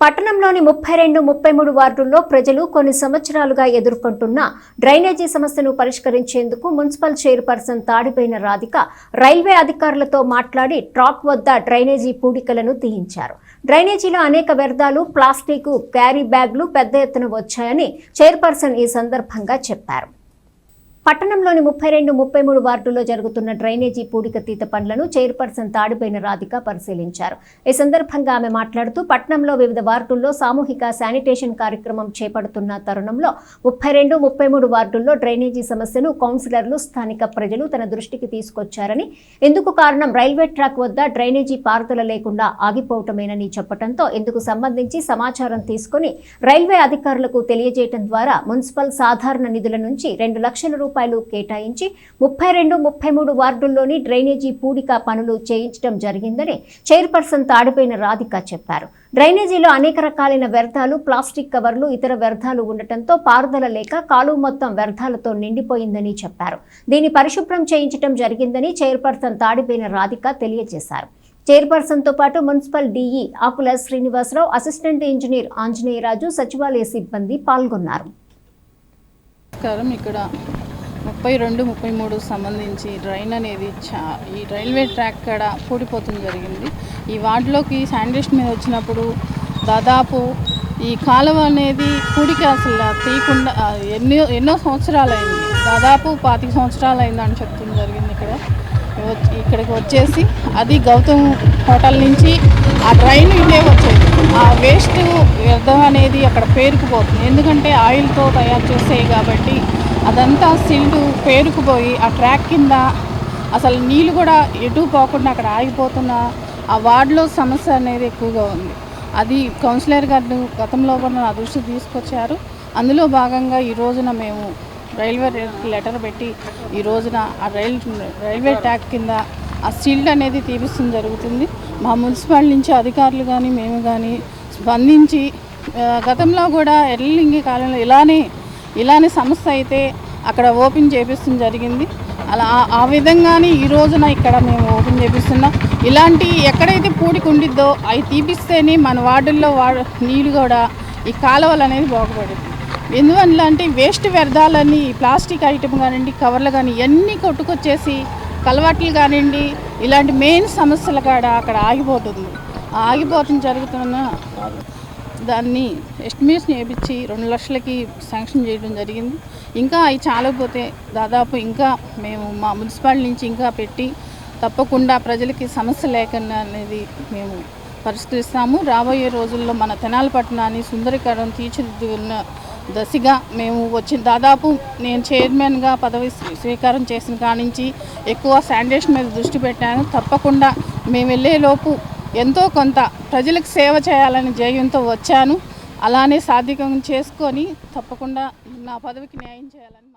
పట్టణంలోని ముప్పై రెండు ముప్పై మూడు వార్డుల్లో ప్రజలు కొన్ని సంవత్సరాలుగా ఎదుర్కొంటున్న డ్రైనేజీ సమస్యను పరిష్కరించేందుకు municipal chairperson Tadipoyina Radhika railway అధికారులతో మాట్లాడి ట్రాక్ వద్ద డ్రైనేజీ పూడికలను తీయించారు. డ్రైనేజీలో అనేక వ్యర్థాలు ప్లాస్టిక్ క్యారీ బ్యాగ్లు పెద్ద ఎత్తున వచ్చాయని చైర్పర్సన్ ఈ సందర్భంగా చెప్పారు. పట్టణంలోని ముప్పై రెండు ముప్పై మూడు వార్డుల్లో జరుగుతున్న డ్రైనేజీ పూడికతీత పనులను చైర్పర్సన్ తాడిపోయిన రాధిక పరిశీలించారు. ఈ సందర్భంగా ఆమె మాట్లాడుతూ పట్టణంలో వివిధ వార్డుల్లో సామూహిక శానిటేషన్ కార్యక్రమం చేపడుతున్న తరుణంలో ముప్పై రెండు ముప్పై మూడు వార్డుల్లో డ్రైనేజీ సమస్యను కౌన్సిలర్లు స్థానిక ప్రజలు తన దృష్టికి తీసుకొచ్చారని ఇందుకు కారణం రైల్వే ట్రాక్ వద్ద డ్రైనేజీ పారుదల లేకుండా ఆగిపోవటమేనని చెప్పడంతో ఇందుకు సంబంధించి సమాచారం తీసుకుని రైల్వే అధికారులకు తెలియజేయడం ద్వారా మున్సిపల్ సాధారణ నిధుల నుంచి రెండు లక్షల రూపాయలు కేటాయించి ముప్పై రెండు ముప్పై మూడు వార్డుల్లోని డ్రైనేజీ పూడిక పనులు చేయించడం జరిగిందని చైర్పర్సన్ తాడిపోయిన రాధిక చెప్పారు. డ్రైనేజీలో అనేక రకాలైన వ్యర్థాలు ప్లాస్టిక్ కవర్లు ఇతర వ్యర్థాలు ఉండటంతో పారుదల లేక కాలువ మొత్తం వ్యర్థాలతో నిండిపోయిందని చెప్పారు. దీన్ని పరిశుభ్రం చేయించడం జరిగిందని చైర్పర్సన్ తాడిపోయిన రాధిక తెలియజేశారు. చైర్పర్సన్తో పాటు municipal DE Akula Srinivasarao assistant engineer Anjaneyaraju సచివాలయ సిబ్బంది పాల్గొన్నారు. నమస్కారం. ఇక్కడ ముప్పై రెండు ముప్పై మూడు సంబంధించి డ్రైన్ అనేది చా ఈ రైల్వే ట్రాక్ కాడ కూడిపోతుంది జరిగింది. ఈ వార్డులోకి శాండిస్ట్ మీద వచ్చినప్పుడు దాదాపు ఈ కాలువ అనేది కూడికి అసలు తీయకుండా ఎన్నో ఎన్నో సంవత్సరాలు అయింది దాదాపు పాతిక సంవత్సరాలు అయిందని చెప్తుంది జరిగింది ఇక్కడ. వచ్చి- ఇక్కడికి వచ్చేసి అది గౌతమ్ హోటల్ నుంచి ఆ ట్రైన్ ఇదే వచ్చేది. ఆ వేస్ట్ వ్యర్థం అనేది అక్కడ పేరుకుపోతుంది. ఎందుకంటే ఆయిల్తో తయారు చేసేవి కాబట్టి అదంతా సిల్లు పేరుకుపోయి ఆ ట్రాక్ కింద అసలు నీళ్ళు కూడా ఎటు పోకుండా అక్కడ ఆగిపోతున్న ఆ వార్డులో సమస్య అనేది ఎక్కువగా ఉంది. అది కౌన్సిలర్ గారు గతంలో కూడా నా దృష్టి తీసుకొచ్చారు. అందులో భాగంగా ఈ రోజున మేము రైల్వే లెటర్ పెట్టి ఈ రోజున ఆ రైల్ రైల్వే ట్రాక్ కింద ఆ సీల్డ్ అనేది తీపిస్తుంది జరుగుతుంది. మా మున్సిపాలిటీ నుంచి అధికారులు కానీ మేము కానీ స్పందించి గతంలో కూడా ఎర్లింగి కాలంలో ఇలానే ఇలానే సమస్య అయితే అక్కడ ఓపెన్ చేపిస్తుంది జరిగింది. అలా ఆ- విధంగానే ఈ రోజున ఇక్కడ మేము ఓపెన్ చేపిస్తున్నాం. ఇలాంటి ఎక్కడైతే పూడికి ఉండిద్దో అవి తీపిస్తేనే మన వార్డుల్లో వా నీళ్ళు కూడా ఈ కాలువలు అనేది బాగుపడుతుంది ఎందువల్ల అంటే వేస్ట్ వ్యర్థాలన్నీ ఈ ప్లాస్టిక్ ఐటమ్ కానివ్వండి కవర్లు కానీ ఇవన్నీ కొట్టుకొచ్చేసి కలవాట్లు కానివ్వండి ఇలాంటి మెయిన్ సమస్యల కాడ అక్కడ ఆగిపోతుంది. ఆ ఆగిపోతుంది జరుగుతున్న దాన్ని ఎస్టిమేషన్ వేయించి రెండు లక్షలకి శాంక్షన్ చేయడం జరిగింది. ఇంకా అవి చాలకపోతే దాదాపు ఇంకా మేము మా మున్సిపాలిటీ నుంచి ఇంకా పెట్టి తప్పకుండా ప్రజలకి సమస్య లేకుండా అనేది మేము పరిష్కరిస్తాము. రాబోయే రోజుల్లో మన తెనాలపట్నాన్ని పట్టణాన్ని సుందరీకరణ తీర్చిదిద్దున్న దశగా మేము వచ్చిన దాదాపు నేను చైర్మన్గా పదవి స్వీకారం చేసిన కానించి ఎక్కువ శానిటేషన్ మీద దృష్టి పెట్టాను. తప్పకుండా మేము వెళ్ళేలోపు ఎంతో కొంత ప్రజలకు సేవ చేయాలని జయంతో వచ్చాను. అలానే సాధికం చేసుకొని తప్పకుండా నా పదవికి న్యాయం చేయాలని